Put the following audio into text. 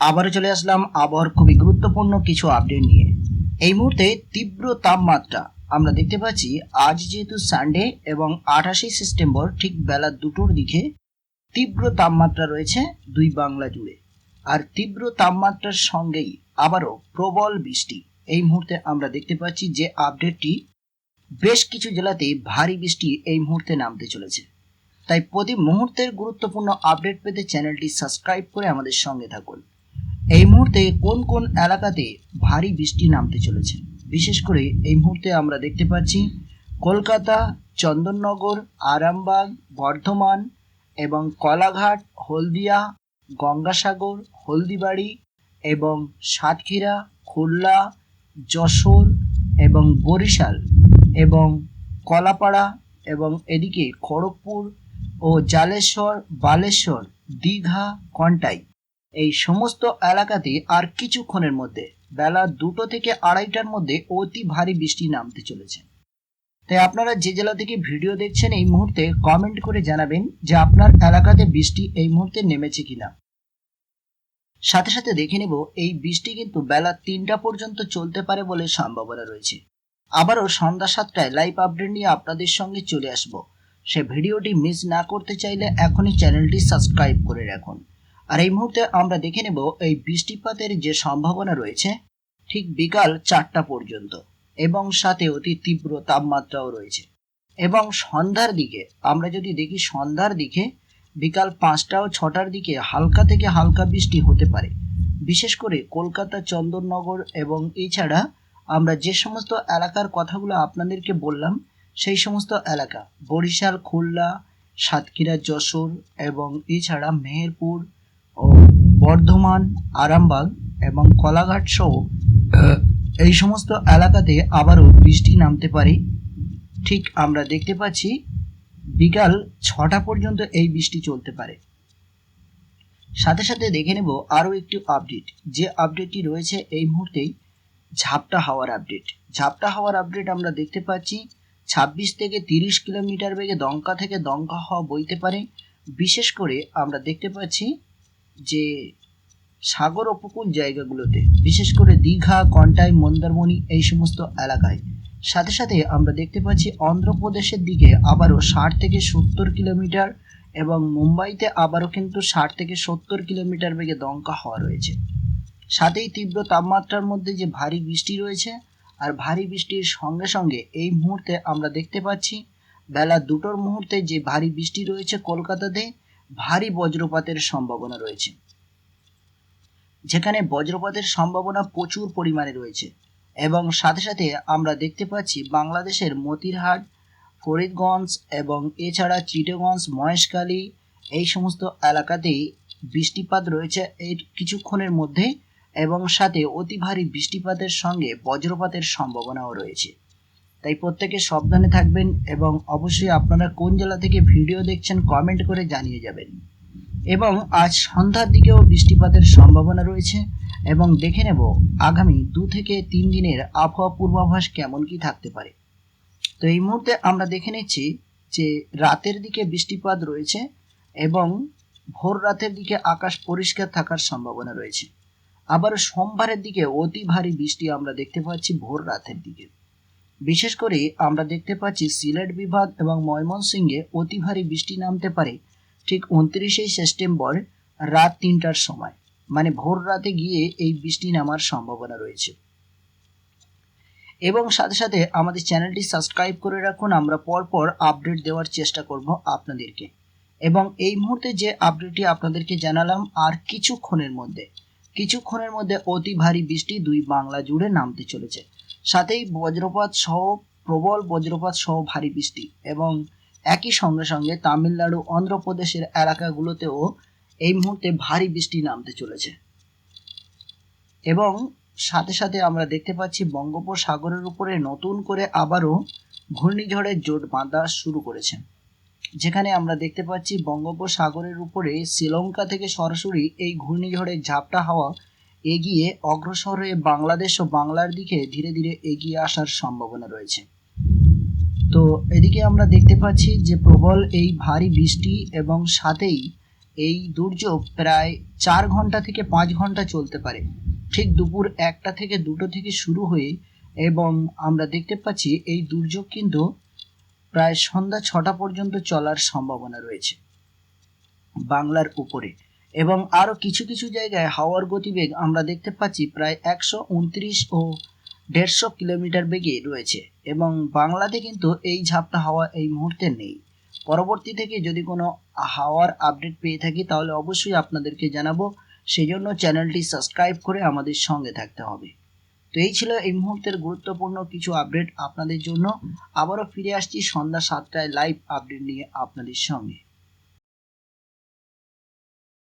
আবারও চলে আসলাম আবহাওয়ার খুবই গুরুত্বপূর্ণ কিছু আপডেট নিয়ে। এই মুহূর্তে তীব্র তাপমাত্রা আমরা দেখতে পাচ্ছি আজ যেহেতু সানডে এবং আঠাশে সেপ্টেম্বর ঠিক বেলা দুটোর দিকে তীব্র তাপমাত্রা রয়েছে দুই বাংলা জুড়ে। আর তীব্র তাপমাত্রার সঙ্গেই আবারও প্রবল বৃষ্টি। এই মুহূর্তে আমরা দেখতে পাচ্ছি যে আপডেটটি বেশ কিছু জেলাতে ভারী বৃষ্টি এই মুহূর্তে নামতে চলেছে। তাই প্রতি মুহূর্তের গুরুত্বপূর্ণ আপডেট পেতে চ্যানেলটি সাবস্ক্রাইব করে আমাদের সঙ্গে থাকুন। এই মুহূর্তে কোন কোন এলাকাতে ভারী বৃষ্টি নামতে চলেছে? বিশেষ করে এই মুহূর্তে আমরা দেখতে পাচ্ছি কলকাতা, চন্দননগর, আরামবাগ, বর্ধমান এবং কলাঘাট, হলদিয়া, গঙ্গাসাগর, হলদিবাড়ি এবং সাতক্ষীরা, খুলনা, যশোর এবং বরিশাল এবং কলাপাড়া এবং এদিকে খড়গপুর ও জালেশ্বর, বালেশ্বর, দীঘা, কন্টাই। এই সমস্ত এলাকাতে আর কিছুক্ষণের মধ্যে, বেলা দুটো থেকে আড়াইটার মধ্যে অতি ভারী বৃষ্টি নামতে চলেছে। তাই আপনারা যে জেলা থেকে ভিডিও দেখছেন এই মুহূর্তে কমেন্ট করে জানাবেন যে আপনার এলাকাতে বৃষ্টি এই মুহূর্তে নেমেছে কিনা। সাথে সাথে দেখে নেব, এই বৃষ্টি কিন্তু বেলা তিনটা পর্যন্ত চলতে পারে বলে সম্ভাবনা রয়েছে। আবারও সন্ধ্যা সাতটায় লাইভ আপডেট নিয়ে আপনাদের সঙ্গে চলে আসব। সে ভিডিওটি মিস না করতে চাইলে এখনই চ্যানেলটি সাবস্ক্রাইব করে রাখুন। আর এই মুহূর্তে আমরা দেখে নেব এই বৃষ্টিপাতের যে সম্ভাবনা রয়েছে ঠিক বিকাল চারটা পর্যন্ত এবং সাথে অতি তীব্র তাপমাত্রাও রয়েছে। এবং সন্ধ্যার দিকে, আমরা যদি দেখি সন্ধ্যার দিকে, বিকাল পাঁচটা ও ছটার দিকে হালকা থেকে হালকা বৃষ্টি হতে পারে। বিশেষ করে কলকাতা, চন্দননগর এবং এছাড়া আমরা যে সমস্ত এলাকার কথাগুলো আপনাদেরকে বললাম, সেই সমস্ত এলাকা, বরিশাল, খুলনা, সাতক্ষীরা, যশোর এবং এছাড়া মেহেরপুর বর্ধমান, আরামবাগ এবং কলাঘাট সহ এই সমস্ত এলাকাতে আবারও বৃষ্টি নামতে পারে। ঠিক আমরা দেখতে পাচ্ছি বিকাল ছটা পর্যন্ত এই বৃষ্টি চলতে পারে। সাথে সাথে দেখে নেব আরও একটি আপডেট। যে আপডেটটি রয়েছে এই মুহূর্তেই ঝাপটা হাওয়ার আপডেট। ঝাপটা হাওয়ার আপডেট আমরা দেখতে পাচ্ছি ছাব্বিশ থেকে তিরিশ কিলোমিটার বেগে দমকা থেকে দমকা হওয়া বইতে পারে। বিশেষ করে আমরা দেখতে পাচ্ছি যে সাগর উপকূল জায়গাগুলোতে, বিশেষ করে দীঘা, কন্টাই, মন্দারমণি, এই সমস্ত এলাকায়। সাথে সাথে আমরা দেখতে পাচ্ছি অন্ধ্রপ্রদেশের দিকে আবারও ষাট থেকে সত্তর কিলোমিটার এবং মুম্বাইতে আবারও কিন্তু ষাট থেকে সত্তর কিলোমিটার বেগে দমকা হওয়া রয়েছে। সাথেই তীব্র তাপমাত্রার মধ্যে যে ভারী বৃষ্টি রয়েছে আর ভারী বৃষ্টির সঙ্গে সঙ্গে এই মুহূর্তে আমরা দেখতে পাচ্ছি, বেলা দুটোর মুহূর্তে যে ভারী বৃষ্টি রয়েছে কলকাতাতে ভারী বজ্রপাতের সম্ভাবনা রয়েছে। যেখানে বজ্রপাতের সম্ভাবনা প্রচুর পরিমাণে রয়েছে এবং সাথে সাথে আমরা দেখতে পাচ্ছি বাংলাদেশের মতিরহাট, ফরিদগঞ্জ এবং এছাড়া চিটেগঞ্জ, মহেশখালী এই সমস্ত এলাকাতেই বৃষ্টিপাত রয়েছে এই কিছুক্ষণের মধ্যে এবং সাথে অতি ভারী বৃষ্টিপাতের সঙ্গে বজ্রপাতের সম্ভাবনাও রয়েছে। তাই প্রত্যেকে সাবধানে থাকবেন এবং অবশ্যই আপনারা কোন জেলা থেকে ভিডিও দেখছেন কমেন্ট করে জানিয়ে যাবেন। এবং আজ সন্ধ্যার দিকেও বৃষ্টিপাতের সম্ভাবনা রয়েছে এবং দেখে নেব আগামী দু থেকে তিন দিনের আবহাওয়া পূর্বাভাস কেমন কি থাকতে পারে। তো এই মুহূর্তে আমরা দেখে নিচ্ছি যে রাতের দিকে বৃষ্টিপাত রয়েছে এবং ভোর রাতের দিকে আকাশ পরিষ্কার থাকার সম্ভাবনা রয়েছে। আবার সোমবারের দিকে অতি ভারী বৃষ্টি আমরা দেখতে পাচ্ছি ভোর রাতের দিকে। বিশেষ করে আমরা দেখতে পাচ্ছি সিলেট বিভাগ এবং ময়মনসিংহে অতি ভারী বৃষ্টি নামতে পারে, ঠিক উনত্রিশে সেপ্টেম্বর রাত তিনটার সময়। মানে ভোর রাতে গিয়ে এই বৃষ্টি নামার সম্ভাবনা রয়েছে। এবং সাথে সাথে আমাদের চ্যানেলটি সাবস্ক্রাইব করে রাখুন, আমরা পরপর আপডেট দেওয়ার চেষ্টা করব আপনাদেরকে। এবং এই মুহূর্তে যে আপডেটটি আপনাদেরকে জানালাম, আর কিছুক্ষণের মধ্যে কিছুক্ষণের মধ্যে অতি ভারী বৃষ্টি দুই বাংলা জুড়ে নামতে চলেছে। সাথেই বজ্রপাত সহ, প্রবল বজ্রপাত সহ ভারী বৃষ্টি এবং একই সঙ্গে সঙ্গে তামিলনাড়ু, অন্ধ্রপ্রদেশের এলাকাগুলোতেও এই মুহূর্তে ভারী বৃষ্টি নামতে চলেছে। এবং সাথে সাথে আমরা দেখতে পাচ্ছি বঙ্গোপসাগরের উপরে নতুন করে আবারও ঘূর্ণিঝড়ের জোট বাঁধা শুরু করেছে। যেখানে আমরা দেখতে পাচ্ছি বঙ্গোপসাগরের উপরে শ্রীলঙ্কা থেকে সরাসরি এই ঘূর্ণিঝড়ের ঝাপটা হাওয়া এগিয়ে অগ্রসর হয়ে বাংলাদেশ ও বাংলার দিকে ধীরে ধীরে এগিয়ে আসার সম্ভাবনা রয়েছে। তো এদিকে আমরা দেখতে পাচ্ছি যে প্রবল এই ভারী বৃষ্টি এবং সাথেই এই দুর্যোগ প্রায় চার ঘণ্টা থেকে পাঁচ ঘণ্টা চলতে পারে। ঠিক দুপুর একটা থেকে দুটো থেকে শুরু হয়ে এবং আমরা দেখতে পাচ্ছি এই দুর্যোগ কিন্তু প্রায় সন্ধ্যা ছটা পর্যন্ত চলার সম্ভাবনা রয়েছে বাংলার উপরে। এবং আরও কিছু কিছু জায়গায় হাওয়ার গতিবেগ আমরা দেখতে পাচ্ছি প্রায় একশো উনত্রিশ ও দেড়শো কিলোমিটার বেগে রয়েছে এবং বাংলাতে কিন্তু এই ঝাপটা হাওয়া এই মুহূর্তে নেই। পরবর্তী থেকে যদি কোনো হাওয়ার আপডেট পেয়ে থাকি তাহলে অবশ্যই আপনাদেরকে জানাব। সেই জন্য চ্যানেলটি সাবস্ক্রাইব করে আমাদের সঙ্গে থাকতে হবে। তো এই ছিল এই মুহূর্তের গুরুত্বপূর্ণ কিছু আপডেট আপনাদের জন্য। আবারও ফিরে আসছি সন্ধ্যা সাতটায় লাইভ আপডেট নিয়ে আপনাদের সঙ্গে।